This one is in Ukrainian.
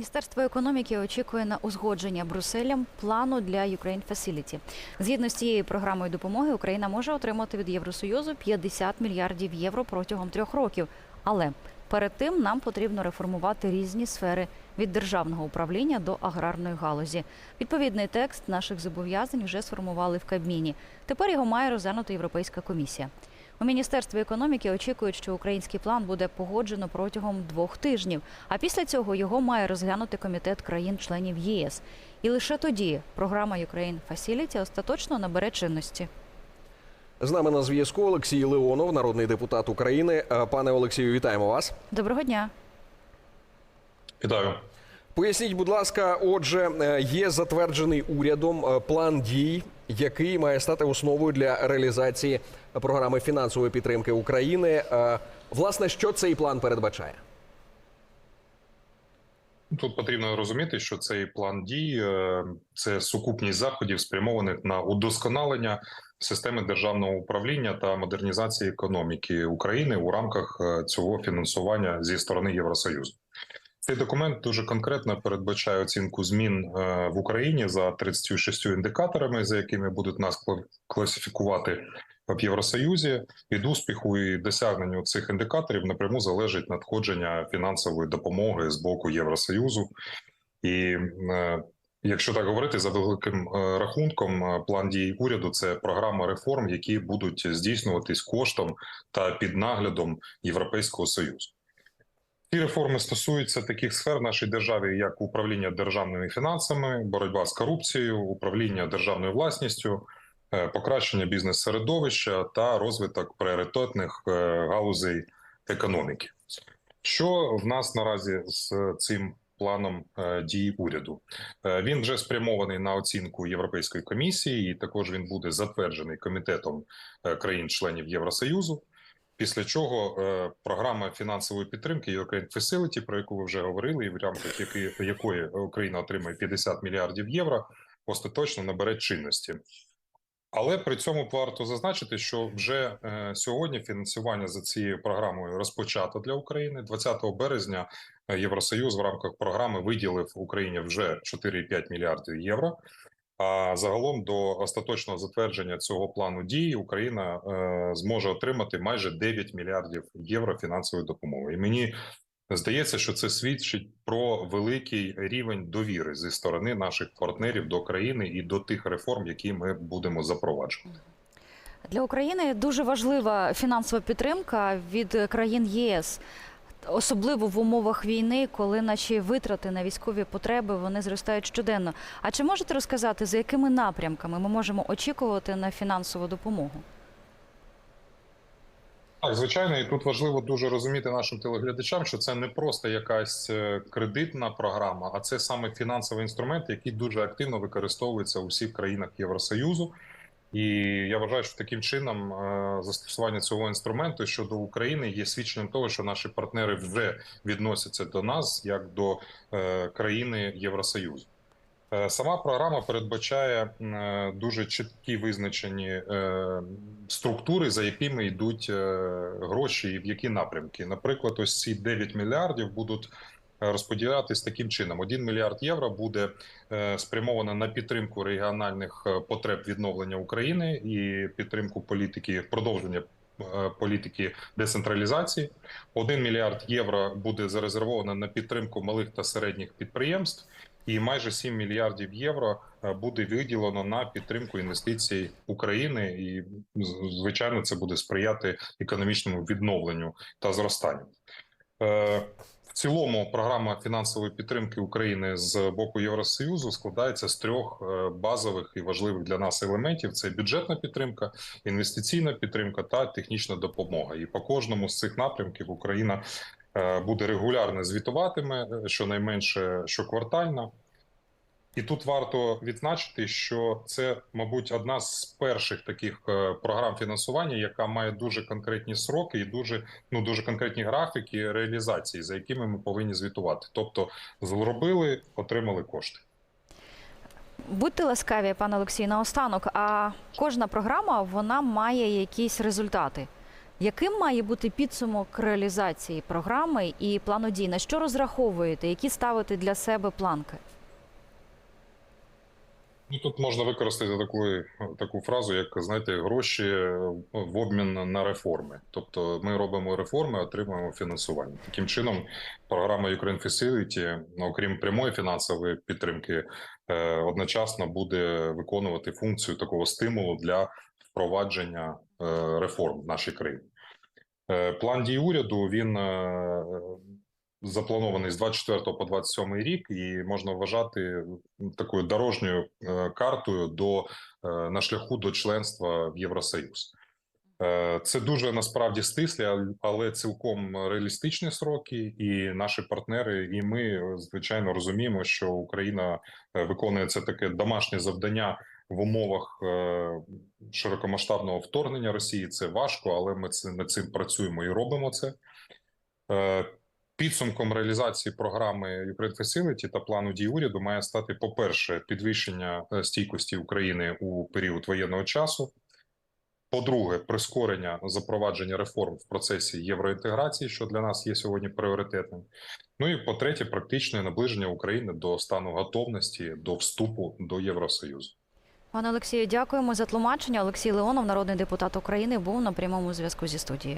Міністерство економіки очікує на узгодження Брюсселем плану для Ukraine Facility. Згідно з цією програмою допомоги, Україна може отримати від Євросоюзу 50 мільярдів євро протягом трьох років. Але перед тим нам потрібно реформувати різні сфери від державного управління до аграрної галузі. Відповідний текст наших зобов'язань вже сформували в Кабміні. Тепер його має розглянути Європейська комісія. У міністерстві економіки очікують, що український план буде погоджено протягом двох тижнів. А після цього його має розглянути комітет країн-членів ЄС. І лише тоді програма Ukraine Facility остаточно набере чинності. З нами на зв'язку Олексій Леонов, народний депутат України. Е, Пане Олексію, вітаємо вас. Доброго дня. Вітаю. Поясніть, будь ласка, отже, е, є затверджений урядом е, план дій, який має стати основою для реалізації програми фінансової підтримки України. Е, Власне, що цей план передбачає? Тут потрібно розуміти, що цей план дій е, це сукупність заходів, спрямованих на удосконалення системи державного управління та модернізації економіки України у рамках е, цього фінансування зі сторони Євросоюзу. Цей документ дуже конкретно передбачає оцінку змін в Україні за 36 індикаторами, за якими будуть нас класифікувати в Євросоюзі. Від успіху і досягненню цих індикаторів напряму залежить надходження фінансової допомоги з боку Євросоюзу. І е, якщо так говорити за великим е, рахунком, е, план дій уряду це програма реформ, які будуть здійснюватись коштом та під наглядом Європейського союзу. Ці реформи стосуються таких сфер нашій державі, як управління державними фінансами, боротьба з корупцією, управління державною власністю, покращення бізнес-середовища та розвиток пріоритетних е, галузей економіки. Що в нас наразі з цим планом е, дій уряду? Е, Він вже спрямований на оцінку Європейської комісії, і також він буде затверджений комітетом е, країн-членів Євросоюзу. Після чого е, програма фінансової підтримки Ukraine Facility, про яку ви вже говорили, і в рамках якої, якої Україна отримає 50 мільярдів євро, остаточно набере чинності. Але при цьому варто зазначити, що вже е, сьогодні фінансування за цією програмою розпочато для України. 20 березня е, Євросоюз в рамках програми виділив Україні вже 4,5 мільярдів євро. А загалом до остаточного затвердження цього плану дій Україна е, зможе отримати майже 9 мільярдів євро фінансової допомоги. І мені здається, що це свідчить про великий рівень довіри зі сторони наших партнерів до країни і до тих реформ, які ми будемо запроваджувати. Для України дуже важлива фінансова підтримка від країн ЄС. Особливо в умовах війни, коли наші витрати на військові потреби вони зростають щоденно. А чи можете розказати, за якими напрямками ми можемо очікувати на фінансову допомогу? Так, звичайно, і тут важливо дуже розуміти нашим телеглядачам, що це не просто якась е, кредитна програма, а це саме фінансовий інструмент, який дуже активно використовується у всіх країнах Євросоюзу. І я вважаю, що таким чином е, застосування цього інструменту щодо України є свідченням того, що наші партнери вже відносяться до нас як до е, країни Євросоюзу. Е, Сама програма передбачає е, дуже чіткі визначені е, структури, за якими йдуть гроші і в які напрямки. Наприклад, ось ці 9 мільярдів будуть розподілятись таким чином: 1 мільярд євро буде спрямовано на підтримку регіональних потреб відновлення України і підтримку політики продовження. Політики децентралізації 1 мільярд євро буде зарезервовано на підтримку малих та середніх підприємств, і майже 7 мільярдів євро е, буде виділено на підтримку інвестицій України, і звичайно, це буде сприяти економічному відновленню та зростанню. Е, В цілому програма фінансової підтримки України з боку Євросоюзу складається з трьох е, базових і важливих для нас елементів: це бюджетна підтримка, інвестиційна підтримка та технічна допомога. І по кожному з цих напрямків Україна буде регулярно звітуватиме, щонайменше щоквартально. І тут варто відзначити, що це, мабуть, одна з перших таких е, програм фінансування, яка має дуже конкретні сроки і дуже ну дуже конкретні графіки реалізації, за якими ми повинні звітувати. Тобто, зробили, отримали кошти. Будьте ласкаві, пане Олексій, наостанок. А кожна програма вона має якісь результати. Яким має бути підсумок реалізації програми і плану дій? На що розраховуєте? Які ставите для себе планки? Ну тут можна використати таку, таку фразу, як знаєте, гроші в обмін на реформи. Тобто ми робимо реформи, отримуємо фінансування. Таким чином, програма Ukraine Facility, ну, окрім прямої фінансової підтримки, е, одночасно буде виконувати функцію такого стимулу для впровадження е, реформ в нашій країні. Е, План дій уряду він запланований з 24 по 27 рік, і можна вважати такою дорожньою е, картою до е, на шляху до членства в Євросоюз. Е, Це дуже насправді стислі, але цілком реалістичні сроки, і наші партнери, і ми звичайно розуміємо, що Україна виконує це таке домашнє завдання в умовах широкомасштабного вторгнення Росії. Це важко, але ми над цим працюємо і робимо це. Підсумком реалізації програми Ukraine Facility та плану дій уряду має стати, по-перше, підвищення е, стійкості України у період воєнного часу. По-друге, прискорення запровадження реформ в процесі євроінтеграції, що для нас є сьогодні пріоритетним. Ну і по-третє, практичне наближення України до стану готовності до вступу до Євросоюзу. Пане Олексію, дякуємо за тлумачення. Олексій Леонов, народний депутат України, був на прямому зв'язку зі студією.